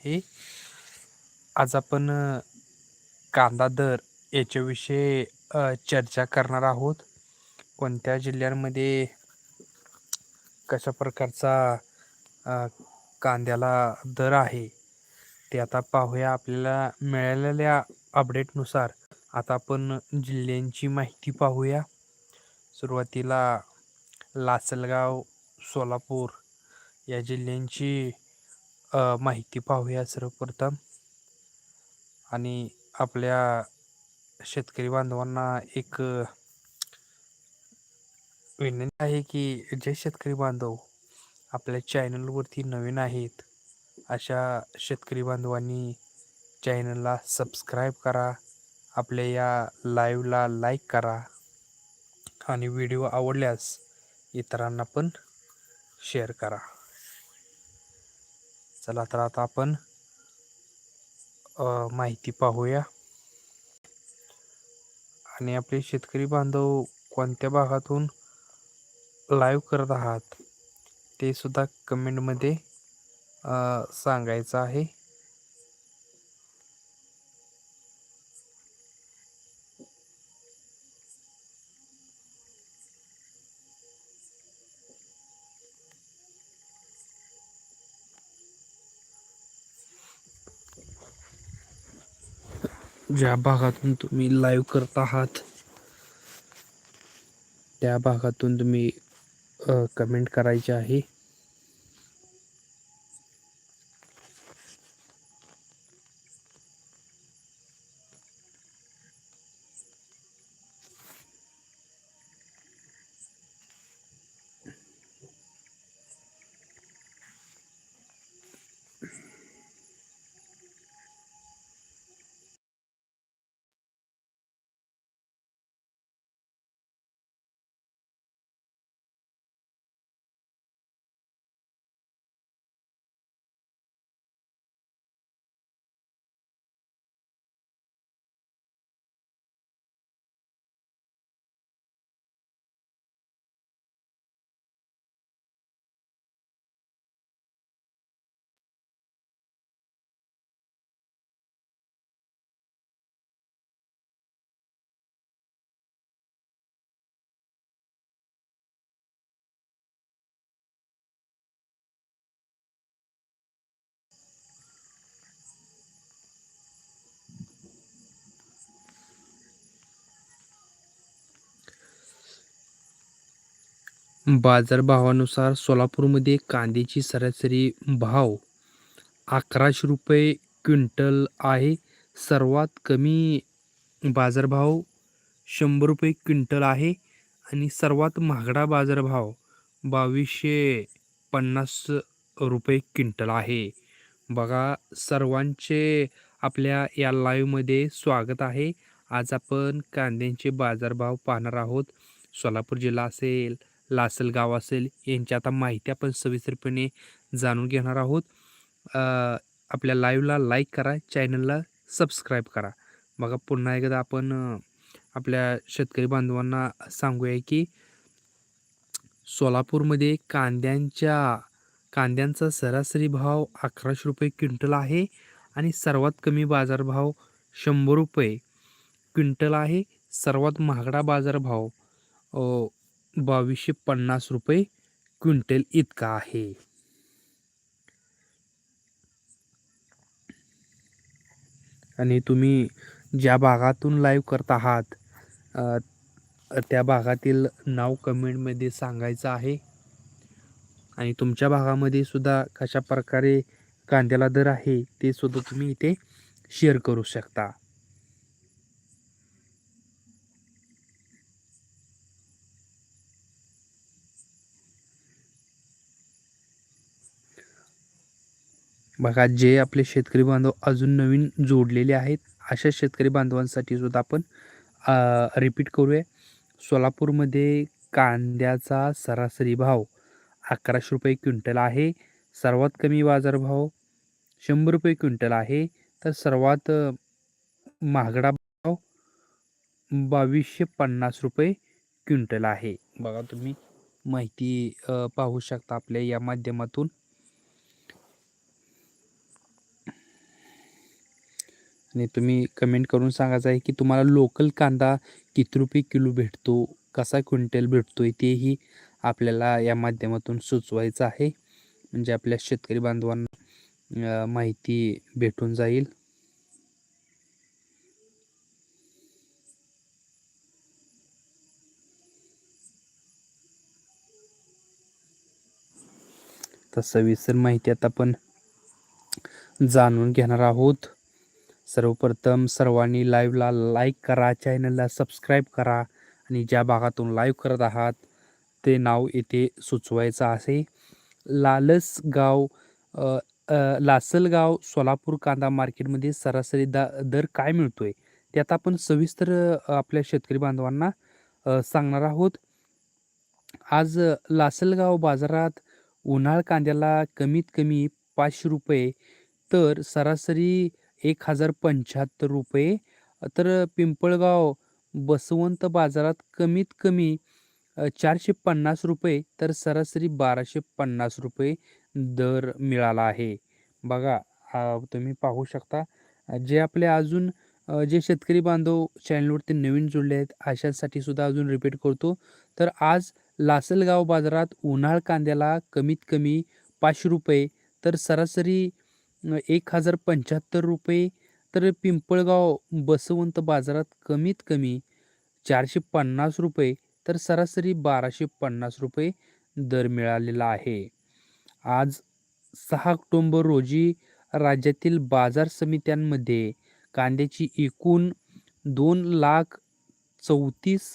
हे आज आपण कांदा दर याच्याविषयी चर्चा करणार आहोत. कोणत्या जिल्ह्यांमध्ये कशा प्रकारचा कांद्याला दर आहे ते आता पाहूया. आपल्याला मिळालेल्या अपडेटनुसार आता आपण जिल्ह्यांची माहिती पाहूया. सुरुवातीला लासलगाव सोलापूर या जिल्ह्यांची माहिती पाहूया सर्वप्रथम. आणि आपल्या शेतकरी बांधवांना एक विनंती आहे की जे शेतकरी बांधव आपल्या चॅनलवरती नवीन आहेत अशा शेतकरी बांधवांनी चॅनलला सबस्क्राईब करा आपल्या या लाईव्हला लाईक करा आणि व्हिडिओ आवडल्यास इतरांना पण शेअर करा. चला तर आता आपण माहिती पाहूया. आणि आपले शेतकरी बांधव कोणत्या भागातून लाईव्ह करत आहात ते सुद्धा कमेंटमध्ये सांगायचं आहे. ज्या भागातून तुम्ही लाईव्ह करत आहात त्या भागातून तुम्ही कमेंट करायचे आहे. बाजारभावानुसार सोलापूरमध्ये कांद्याची सरासरी भाव अकराशे रुपये क्विंटल आहे. सर्वात कमी बाजारभाव शंभर रुपये क्विंटल आहे आणि सर्वात महागडा बाजारभाव बावीसशे पन्नास रुपये क्विंटल आहे. बघा सर्वांचे आपल्या या लाईव्हमध्ये स्वागत आहे. आज आपण कांद्यांचे बाजारभाव पाहणार आहोत. सोलापूर जिल्हा असेल लासलगाव असेल यांची आता माहिती आपण सविस्तरपणे जाणून घेणार आहोत. आपल्या लाईव्हला लाईक करा चॅनलला सबस्क्राईब करा. बघा पुन्हा एकदा आपण आपल्या शेतकरी बांधवांना सांगूया की सोलापूरमध्ये कांद्यांच्या कांद्यांचा सरासरी भाव अकराशे रुपये क्विंटल आहे आणि सर्वात कमी बाजारभाव शंभर रुपये क्विंटल आहे. सर्वात महागडा बाजारभाव बावीसशे पन्नास रुपये क्विंटल इतका आहे. आणि तुम्ही ज्या भागातून लाईव्ह करत आहात त्या भागातील नाव कमेंटमध्ये सांगायचं आहे. आणि तुमच्या भागामध्ये सुद्धा कशा प्रकारे कांद्याला दर आहे ते सुद्धा तुम्ही इथे शेअर करू शकता. बघा जे आपले शेतकरी बांधव अजून नवीन जोडलेले आहेत अशा शेतकरी बांधवांसाठी सुद्धा आपण रिपीट करूया. सोलापूरमध्ये कांद्याचा सरासरी भाव अकराशे रुपये क्विंटल आहे. सर्वात कमी बाजारभाव शंभर रुपये क्विंटल आहे. तर सर्वात महागडा भाव बावीसशे पन्नास रुपये क्विंटल आहे. बघा तुम्ही माहिती पाहू शकता आपल्या या माध्यमातून. आणि तुम्ही कमेंट करून सांगायचं आहे की तुम्हाला लोकल कांदा किती रुपये किलो भेटतो? कसा क्विंटल भेटतो आहे तेही आपल्याला या माध्यमातून सुचवायचं आहे. म्हणजे आपल्या शेतकरी बांधवांना माहिती भेटून जाईल. तर सविस्तर माहिती आता आपण जाणून घेणार आहोत. सर्वप्रथम सर्वांनी लाईव्हला लाईक करा चॅनलला सबस्क्राईब करा आणि ज्या भागातून लाईव्ह करत आहात ते नाव येथे सुचवायचं आहे. लालसगाव लासलगाव सोलापूर कांदा मार्केटमध्ये सरासरी दा दर काय मिळतोय? ते आता आपण सविस्तर आपल्या शेतकरी बांधवांना सांगणार आहोत. आज लासलगाव बाजारात उन्हाळ कांद्याला कमीत कमी पाचशे रुपये तर सरासरी एक हजार पंच्याहत्तर रुपये. तर पिंपळगाव बसवंत बाजारात कमीत कमी चारशे पन्नास रुपये तर सरासरी बाराशे पन्नास रुपये दर मिळाला आहे. बघा तुम्ही पाहू शकता जे आपले अजून जे शेतकरी बांधव चॅनलवरती नवीन जोडले आहेत अशांसाठी सुद्धा अजून रिपीट करतो. तर आज लासलगाव बाजारात उन्हाळ कांद्याला कमीत कमी पाचशे रुपये तर सरासरी एक हजार पंच्याहत्तर रुपये तर पिंपळगाव बसवंत बाजारात कमीत कमी चारशे पन्नास रुपये तर सरासरी बाराशे पन्नास रुपये दर मिळालेला आहे. आज सहा ऑक्टोंबर रोजी राज्यातील बाजार समित्यांमध्ये कांद्याची एकूण दोन लाख चौतीस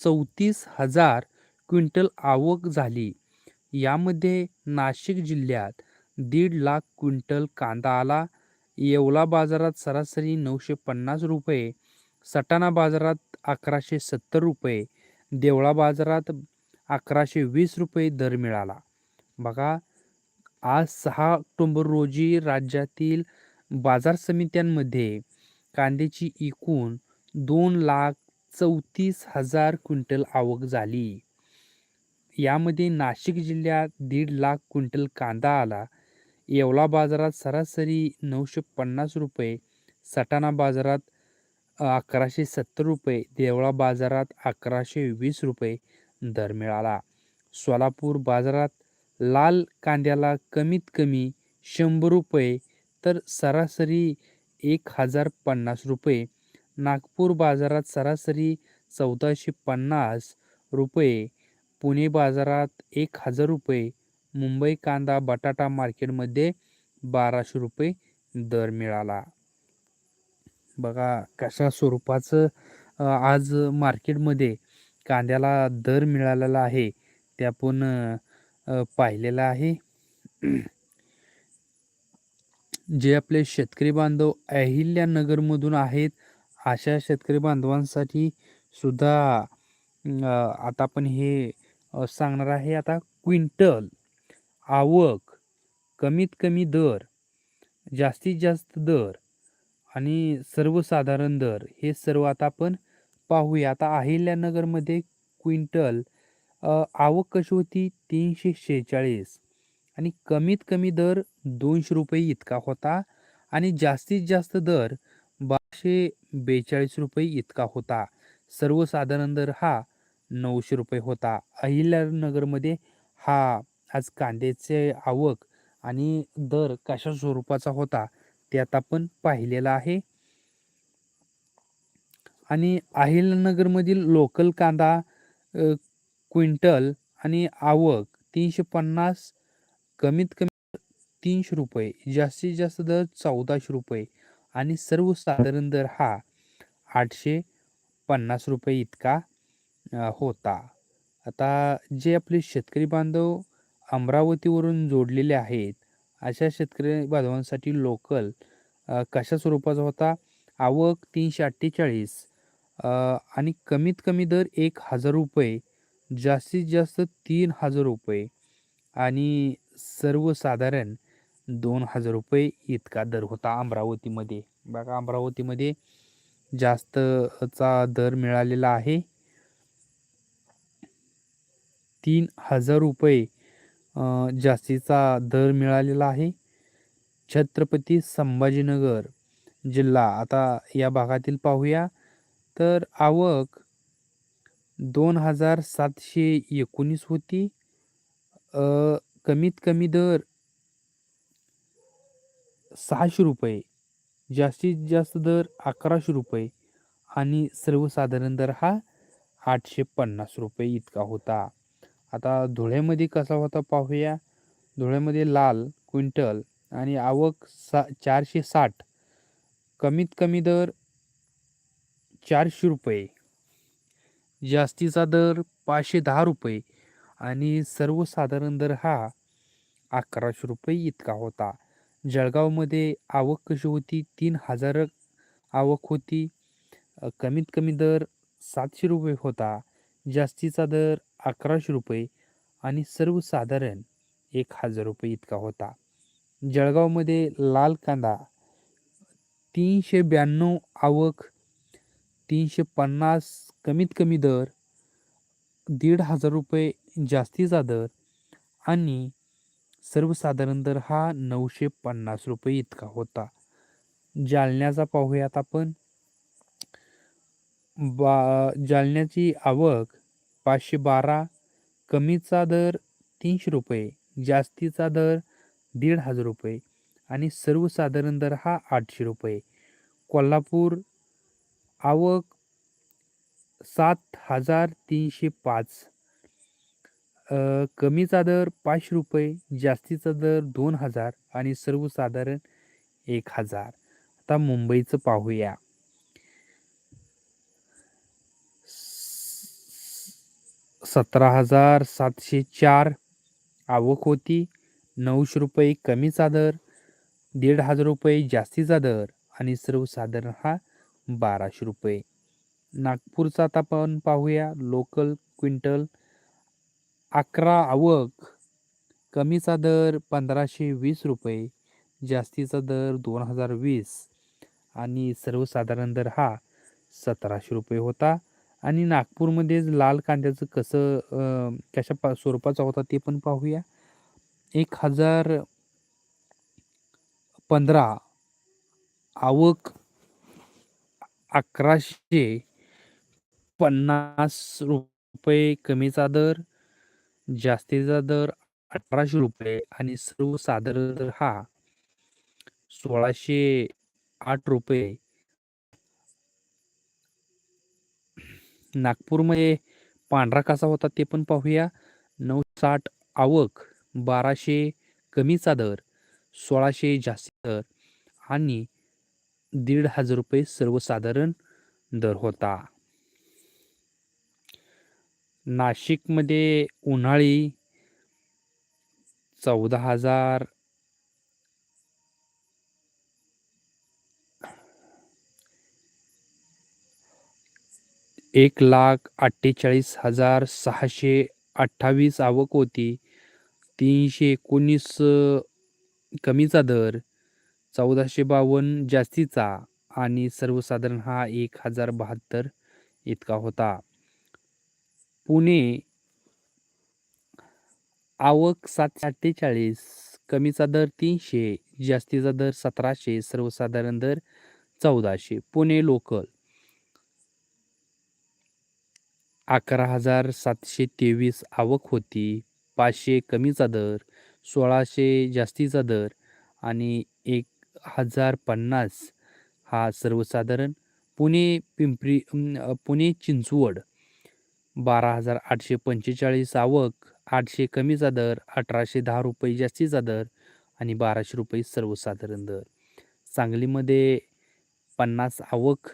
चौतीस हजार क्विंटल आवक झाली. यामध्ये नाशिक जिल्ह्यात दीड लाख क्विंटल कांदा आला. येवला बाजारात सरासरी नऊशे पन्नास रुपये सटाणा बाजारात अकराशे सत्तर रुपये देवळा बाजारात अकराशे वीस रुपये दर मिळाला. बघा आज सहा ऑक्टोंबर रोजी राज्यातील बाजार समित्यांमध्ये कांद्याची एकूण दोन लाख चौतीस हजार क्विंटल आवक झाली. यामध्ये नाशिक जिल्ह्यात दीड लाख क्विंटल कांदा आला. येवला बाजारात सरासरी नऊशे पन्नास रुपये सटाणा बाजारात अकराशे सत्तर रुपये देवळा बाजारात अकराशे वीस रुपये दर मिळाला. सोलापूर बाजारात लाल कांद्याला कमीत कमी शंभर रुपये तर सरासरी एक हजार पन्नास रुपये. नागपूर बाजारात सरासरी चौदाशे पन्नास रुपये पुणे बाजारात एक हजार रुपये मुंबई कांदा बटाटा मार्केटमध्ये बाराशे रुपये दर मिळाला. बघा कशा स्वरूपाचं आज मार्केटमध्ये कांद्याला दर मिळालेला आहे ते आपण पाहिलेलं आहे. जे आपले शेतकरी बांधव अहिल्यानगरमधून आहेत अशा शेतकरी बांधवांसाठी सुद्धा आता आपण हे सांगणार आहे. आता क्विंटल आवक कमीत कमी दर जास्तीत जास्त दर आणि सर्वसाधारण दर हे सर्व आता आपण पाहूया. आता अहिल्यानगरमध्ये क्विंटल आवक कशी होती? तीनशे शेहेचाळीस आणि कमीत कमी दर दोनशे रुपये इतका होता आणि जास्तीत जास्त दर बाराशे बेचाळीस रुपये इतका होता. सर्वसाधारण दर हा नऊशे रुपये होता. अहिल्यानगरमध्ये हा आज कांद्याचे आवक आणि दर कशा स्वरूपाचा होता ते आता आपण पाहिलेला आहे. आणि अहिलनगरमधील लोकल कांदा क्विंटल आणि आवक तीनशे पन्नास कमीत कमी तीनशे रुपये जास्तीत जास्त दर चौदाशे रुपये आणि सर्वसाधारण दर हा आठशे पन्नास रुपये इतका होता. आता जे आपले शेतकरी बांधव अमरावतीवरून जोडलेले आहेत. अशा शेतकरी बांधवांसाठी लोकल कशा स्वरूपाचा होता? आवक तीनशे अठ्ठेचाळीस. आणि कमीत कमी दर एक हजार रुपये जास्तीत जास्त तीन हजार रुपये आणि सर्वसाधारण दोन हजार रुपये इतका दर होता अमरावतीमध्ये. बघा अमरावतीमध्ये जास्तचा दर मिळालेला आहे. तीन हजार रुपये जास्तीचा दर मिळालेला आहे. छत्रपती संभाजीनगर जिल्हा. आता या भागातील पाहूया. तर आवक दोन हजार सातशे एकोणीस होती. कमीत कमी दर सहाशे रुपये जास्तीत जास्त दर अकराशे रुपये आणि सर्वसाधारण दर हा आठशे पन्नास रुपये इतका होता. आता धुळ्यामध्ये कसा होता पाहूया. धुळ्यामध्ये लाल क्विंटल आणि आवक सा चारशे साठ. कमीत कमी दर चारशे रुपये. जास्तीचा दर पाचशे दहा रुपये आणि सर्वसाधारण दर हा अकराशे रुपये इतका होता. जळगावमध्ये आवक कशी होती? तीन हजार आवक होती. कमीत कमी दर सातशे रुपये होता. जास्तीचा दर अकराशे रुपये आणि सर्वसाधारण एक हजार रुपये इतका होता. जळगावमध्ये लाल कांदा तीनशे ब्याण्णव आवक तीनशे पन्नास कमीत कमी दर दीड हजार रुपये जास्तीचा दर आणि सर्वसाधारण दर हा नऊशे पन्नास रुपये इतका होता. जालन्याचा पाहूयात आपण. बा जालन्याची आवक पाचशे बारा कमीचा दर तीनशे रुपये जास्तीचा दर दीड हजार रुपये आणि सर्वसाधारण दर हा आठशे रुपये. कोल्हापूर आवक सात हजार तीनशे पाच. कमीचा दर पाचशे रुपये जास्तीचा दर दोन हजार आणि सर्वसाधारण एक हजार. आता मुंबईचं पाहूया. सतरा हजार सातशे चार आवक होती. नऊशे रुपये कमीचा दर दीड हजार रुपये जास्तीचा दर आणि सर्वसाधारण हा बाराशे रुपये. नागपूरचा आता आपण पाहूया. लोकल क्विंटल अकरा आवक कमीचा दर पंधराशे वीस रुपये जास्तीचा दर दोन हजार वीस आणि सर्वसाधारण दर हा सतराशे रुपये होता. आणि नागपूरमध्येच लाल कांद्याचं कसं कशा पा स्वरूपाचा होता ते पण पाहूया. एक हजार पंधरा आवक अकराशे पन्नास रुपये कमीचा दर जास्तीचा दर अठराशे रुपये आणि सर्वसाधारण दर हा सोळाशे आठ रुपये नागपूरमध्ये पांढरा कसा होता ते पण पाहूया. नऊ साठ आवक बाराशे कमीचा दर सोळाशे जास्ती दर आणि दीड हजार रुपये सर्वसाधारण दर होता. नाशिकमध्ये उन्हाळी चौदा हजार एक लाख अठ्ठेचाळीस हजार सहाशे अठ्ठावीस आवक होती. तीनशे एकोणीस कमीचा दर चौदाशे बावन्न जास्तीचा आणि सर्वसाधारण हा एक हजार बहात्तर इतका होता. पुणे आवक सातशे अठ्ठेचाळीस कमीचा दर तीनशे जास्तीचा दर सतराशे सर्वसाधारण दर चौदाशे. पुणे लोकल अकरा हजार सातशे तेवीस आवक होती. पाचशे कमीचा दर सोळाशे जास्तीचा दर आणि एक हजार पन्नास हा सर्वसाधारण पुणे पिंपरी पुणे चिंचवड. बारा हजार आठशे पंचेचाळीस आवक आठशे कमीचा दर अठराशे दहा रुपये जास्तीचा दर आणि बाराशे रुपये सर्वसाधारण दर. सांगलीमध्ये पन्नास आवक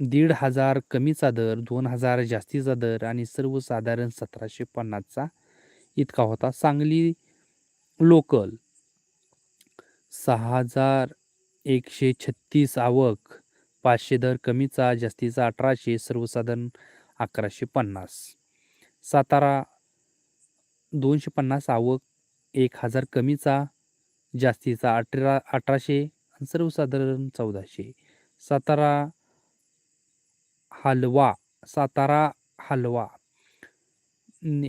दीड हजार कमीचा दर दोन हजार जास्तीचा दर आणि सर्वसाधारण सतराशे पन्नासचा इतका होता. सांगली लोकल सहा हजार एकशे छत्तीस आवक पाचशे दर कमीचा जास्तीचा अठराशे सर्वसाधारण अकराशे पन्नास. सातारा दोनशे पन्नास आवक एक हजार कमीचा जास्तीचा अठरा अठराशे आणि सर्वसाधारण चौदाशे. सातारा हलवा सातारा हलवा.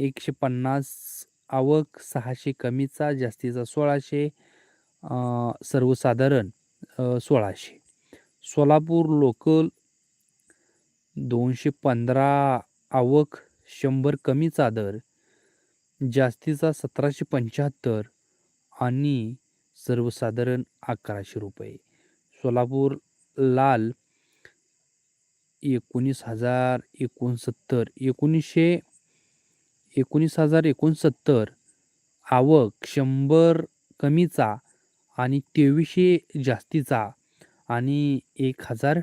एकशे पन्नास आवक सहाशे कमीचा जास्तीचा सोळाशे सर्वसाधारण सोळाशे. सोलापूर लोकल दोनशे पंधरा आवक शंभर कमीचा दर जास्तीचा सतराशे पंच्याहत्तर आणि सर्वसाधारण अकराशे रुपये. सोलापूर लाल एकोणीस हजार एकोणसत्तर एकोणीसशे एकोणीस हजार एकोणसत्तर आवक शंभर कमीचा आणि तेवीसशे जास्तीचा आणि एक हजार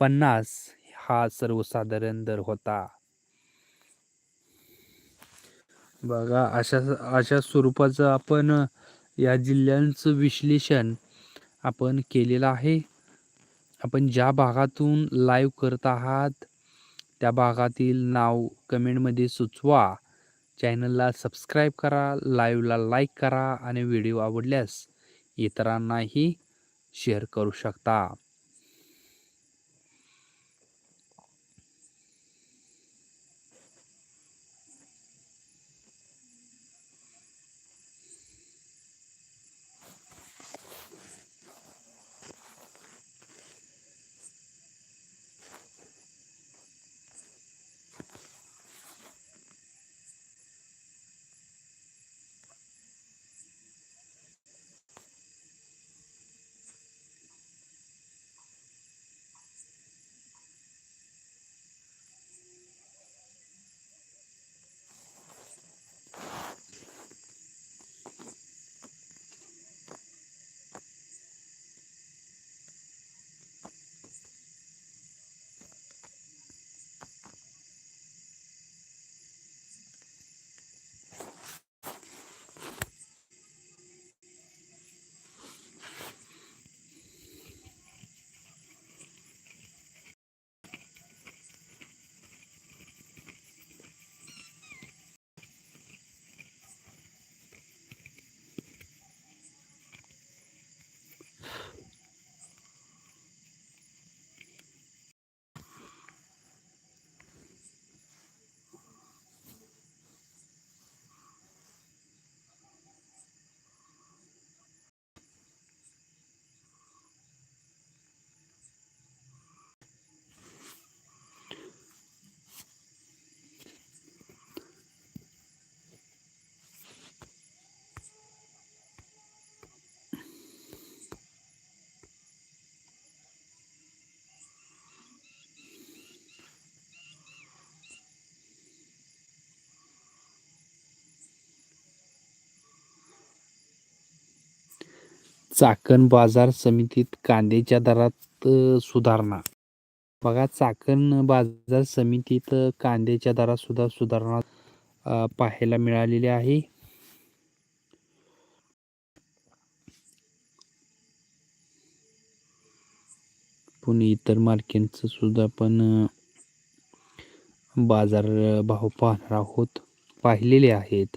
पन्नास हा सर्वसाधारण दर होता. बघा अशा अशा स्वरूपाचं आपण या जिल्ह्यांचं विश्लेषण आपण केलेलं आहे. आपण ज्या भागातून लाईव्ह करत आहात त्या भागातील नाव कमेंटमध्ये सुचवा. चॅनलला सबस्क्राईब करा लाईव्हला लाईक करा आणि व्हिडिओ आवडल्यास इतरांनाही शेअर करू शकता. चाकण बाजार समितीत कांद्याच्या दरात सुधारणा. बघा चाकण बाजार समितीत कांद्याच्या दरात सुद्धा सुधारणा पाहायला मिळालेली आहे. पुणे इतर मार्केटचं सुद्धा पण बाजार भाव पाहणार आहोत. पाहिलेले आहेत.